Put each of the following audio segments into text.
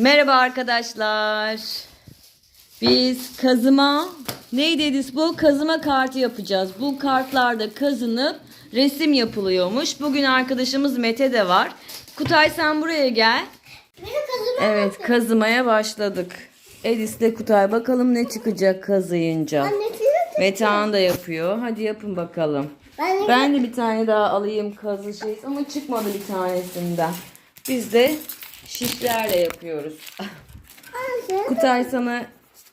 Merhaba arkadaşlar. Biz kazıma neydi Edis bu? Kazıma kartı yapacağız. Bu kartlarda kazınıp resim yapılıyormuş. Bugün arkadaşımız Mete de var. Kutay sen buraya gel. Kızım Evet kazımaya başladık. Edis'le Kutay bakalım ne çıkacak kazıyınca. Annesi Metehan da yapıyor. Hadi yapın bakalım. Ben, Ben de bir tane daha alayım kazı şey ama çıkmadı bir tanesinden. Biz de şişlerle yapıyoruz. Kutay sana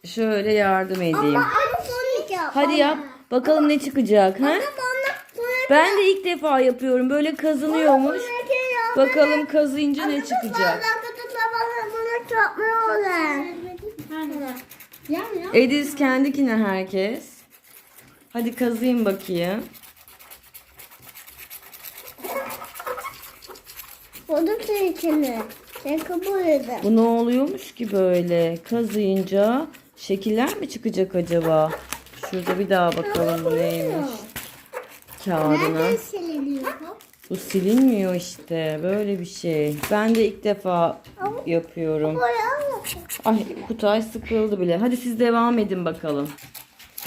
şöyle yardım edeyim. Anne sonra yap. Hadi yap. Bakalım ne çıkacak. Ha? Ben de ilk defa yapıyorum. Böyle kazınıyormuş. Bakalım kazıyınca ne çıkacak. Ediz kendikine herkes. Hadi kazıyım bakayım. Senin içini. Sen kabul edin. Bu ne oluyormuş ki böyle? Kazıyınca şekiller mi çıkacak acaba? Şurada bir daha bakalım bu neymiş. Kağıdına. Nereden siliniyor bu? Bu silinmiyor işte. Böyle bir şey. Ben de ilk defa yapıyorum. Ay Kutay sıkıldı bile. Hadi siz devam edin bakalım.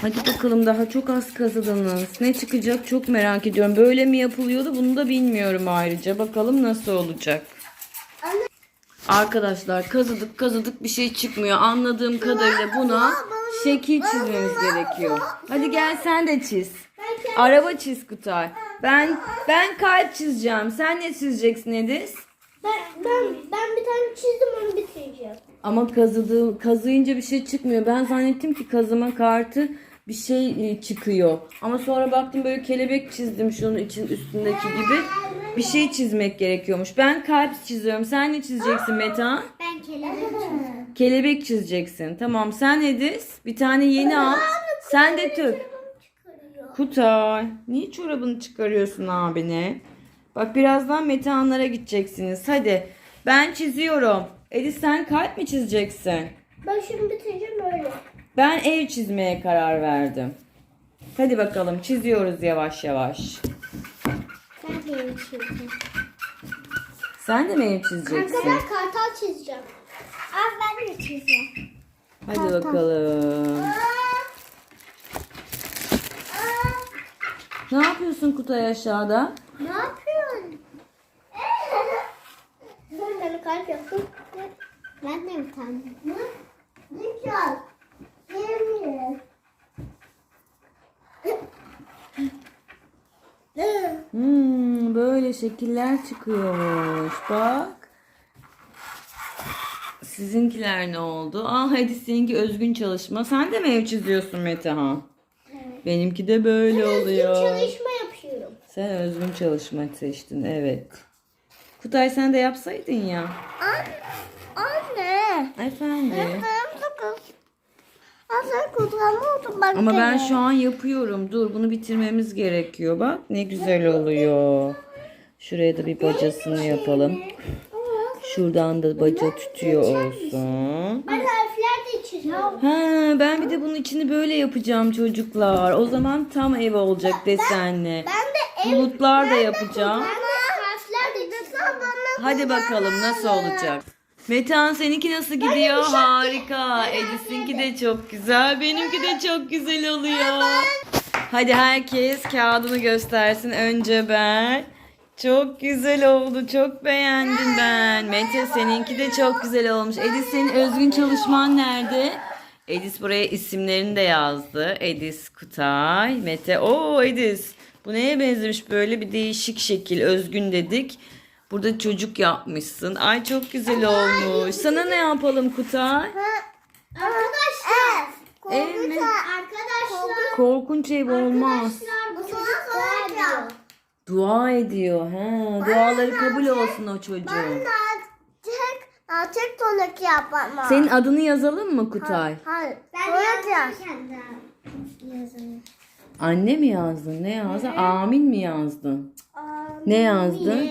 Hadi bakalım daha çok az kazıdınız. Ne çıkacak çok merak ediyorum. Böyle mi yapılıyordu bunu da bilmiyorum ayrıca. Bakalım nasıl olacak. Arkadaşlar kazıdık kazıdık bir şey çıkmıyor. Anladığım kadarıyla buna şekil çizmemiz gerekiyor. Hadi gel sen de çiz. Araba çiz Kutay. Ben ben kalp çizeceğim. Sen ne çizeceksin Ediz? Ben, ben, ben bir tane çizdim onu bitireceğim. Ama kazıdığı, kazıyınca bir şey çıkmıyor. Ben zannettim ki kazıma kartı bir şey e, çıkıyor. Ama sonra baktım böyle kelebek çizdim şunun için üstündeki gibi. Bir şey çizmek gerekiyormuş. Ben kalp çiziyorum. Sen ne çizeceksin Meta? Ben kelebek Kelebek çizeceksin. Tamam sen Ediz. Bir tane yeni al. Sen de tut. Kutay. Niye çorabını çıkarıyorsun abine? Bak birazdan Metehanlara gideceksiniz. Hadi. Ben çiziyorum. Ediz sen kalp mi çizeceksin? Ben şimdi bitireceğim öyle. Ben ev çizmeye karar verdim. Hadi bakalım çiziyoruz yavaş yavaş. Ben de yeni çizeceğim. Sen de mi ev Kanka çizeceksin? ben kartal çizeceğim. Aa ben de çizeceğim. Hadi bakalım. Ne yapıyorsun Kutay aşağıda? Ne yapıyorsun? Ben tane kalp yaptım. Ben de bir tane. Ne? Ne güzel. Yemin. Hmm, böyle şekiller çıkıyormuş. Bak. Sizinkiler ne oldu? Aa hadi seninki özgün çalışma. Sen de mi ev çiziyorsun Metehan? Evet. Benimki de böyle oluyor. Çalışma yapıyorum. Sen özgün çalışma seçtin evet. Kutay sen de yapsaydın ya. Anne. Efendim. Ben sakız. Bak. Ama ben şu an yapıyorum. Dur bunu bitirmemiz gerekiyor. Bak ne güzel oluyor. Şuraya da bir bacasını yapalım. Şuradan da baca tütüyor olsun. Ben harfler de çiziyorum. Ha, ben bir de bunun içini böyle yapacağım çocuklar. O zaman tam ev olacak desenli. Ben de Bulutlar da yapacağım. Hadi bakalım nasıl olacak. Metehan seninki nasıl gidiyor? Harika. Edis'inki de çok güzel. Benimki de çok güzel oluyor. Hadi herkes kağıdını göstersin. Önce ben. Çok güzel oldu. Çok beğendim ben. Mete seninki de çok güzel olmuş. Edis senin özgün çalışman nerede? Edis buraya isimlerini de yazdı. Edis Kutay, Mete. Oo Edis. Bu neye benzemiş böyle bir değişik şekil. Özgün dedik. Burada çocuk yapmışsın. Ay çok güzel olmuş. Sana ne yapalım Kutay? Arkadaşlar. Ev mi? Arkadaşlar. Korkunç ev olmaz. Bu soracağım. Dua ediyor. Ha, duaları kabul olsun o çocuğun. Tek, tek tonak yapmam. Senin adını yazalım mı Kutay? Hayır. Ben soracağım. Yazın. Anne mi yazdın? Ne yazdın? Amin mi yazdın? Ne yazdın?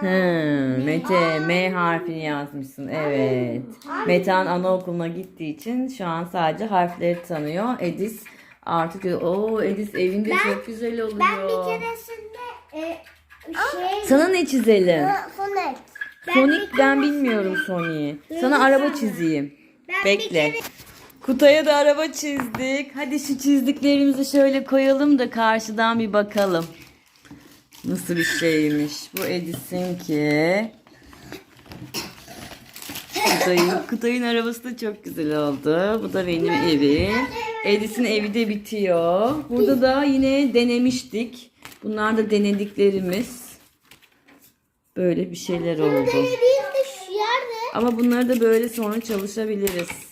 He, Mete M harfini yazmışsın. Evet. Metehan anaokuluna gittiği için şu an sadece harfleri tanıyor. Edis artık o Edis evinde çok güzel oluyor. Ben bir keresinde e, şey Sana ne çizelim? fonet. Sonic ben bilmiyorum Sonic'i. Sana araba çizeyim. Ben Bekle. bir kere- Kutaya da araba çizdik. Hadi şu çizdiklerimizi şöyle koyalım da karşıdan bir bakalım. Nasıl bir şeymiş. Bu Edis'inki. Kutay'ın, Kutay'ın arabası da çok güzel oldu. Bu da benim evim. Edis'in evi de bitiyor. Burada da yine denemiştik. Bunlar da denediklerimiz. Böyle bir şeyler oldu. Ama bunları da böyle sonra çalışabiliriz.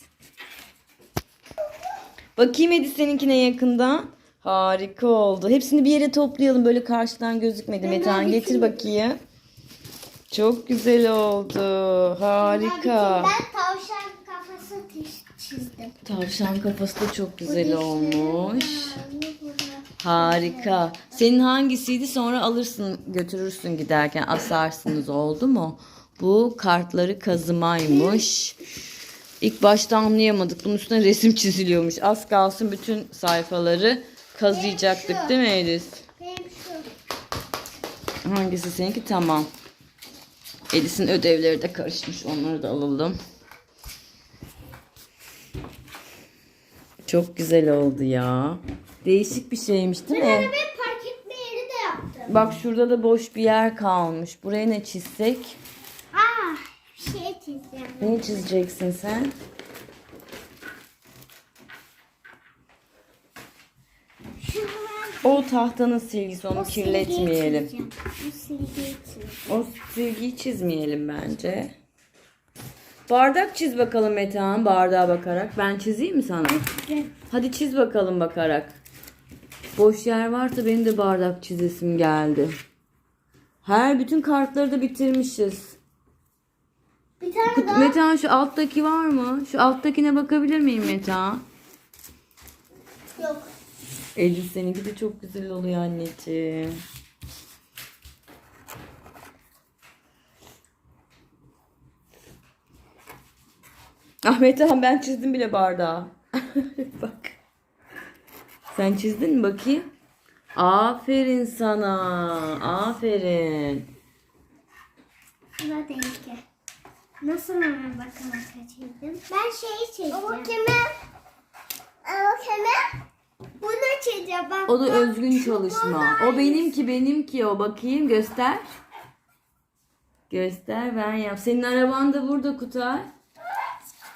Bakayım Edi seninkine yakından. Harika oldu. Hepsini bir yere toplayalım. Böyle karşıdan gözükmedi. Metehan getir bakayım. Çok güzel oldu. Harika. Ben tavşan kafası çizdim. Tavşan kafası da çok güzel olmuş. Harika. Senin hangisiydi sonra alırsın götürürsün giderken asarsınız oldu mu? Bu kartları kazımaymış. İlk başta anlayamadık. Bunun üstüne resim çiziliyormuş. Az kalsın bütün sayfaları kazıyacaktık değil mi Elis? Benim şu. Hangisi seninki? Tamam. Elis'in ödevleri de karışmış. Onları da alalım. Çok güzel oldu ya. Değişik bir şeymiş değil mi? Arabayı park etme yeri de yaptım. Bak şurada da boş bir yer kalmış. Buraya ne çizsek? Bir şey çizeceğim. Ne çizeceksin sen? O tahtanın silgisi onu o silgiyi kirletmeyelim. çizeceğim. Bu silgiyi. O silgiyi çizmeyelim bence. Bardak çiz bakalım Metehan bardağa bakarak. Ben çizeyim mi sana? Hadi çiz bakalım bakarak. Boş yer varsa benim de bardak çizesim geldi. Her bütün kartları da bitirmişiz. Tane Kut- daha. Metehan şu alttaki var mı? Şu alttakine bakabilir miyim Metehan? Yok. Elif seninki de çok güzel oluyor anneciğim. Ahmet Han ben çizdim bile bardağı. Bak. Sen çizdin mi bakayım? Aferin sana. Aferin. Buna denk. Nasıl hemen bakalım çizdim? Ben şeyi çizeceğim. Ama kime? Ama kime? Bunu çizeceğim. Bak, O da bak, özgün çalışma. O benimki benimki o. Bakayım göster. Göster ben yap. Senin araban da burada Kutay.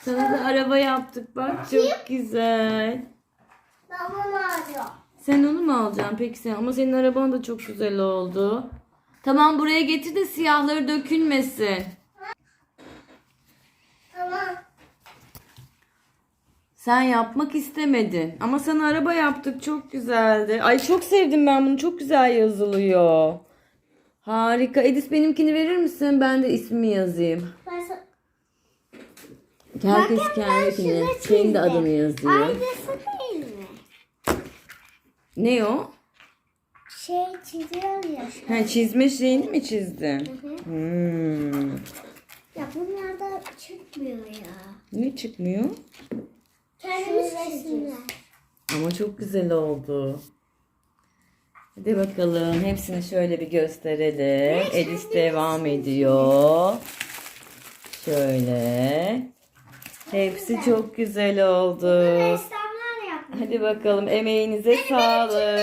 Sana da araba yaptık bak çok güzel. Tamam ağrıyor. Sen onu mu alacaksın peki sen? Ama senin araban da çok güzel oldu. Tamam buraya getir de siyahları dökülmesin. Tamam. Sen yapmak istemedin. Ama sana araba yaptık çok güzeldi. Ay çok sevdim ben bunu. Çok güzel yazılıyor. Harika. Edis benimkini verir misin? Ben de ismimi yazayım. Ben sa- Herkes Bakın ben kendikini. şunu de çizdim. adını yazıyor. Aynısı değil mi? Ne o? Şey çiziyor ya. şu- Ha, çizme şeyini mi çizdin? Hı hı. Hmm. Ya bunlarda çıkmıyor ya. Ne çıkmıyor? Kendimiz resimler. Ama çok güzel oldu. Hadi bakalım hepsini şöyle bir gösterelim. Edis devam ediyor. Şöyle. Hepsi çok güzel oldu. Hadi bakalım emeğinize sağlık.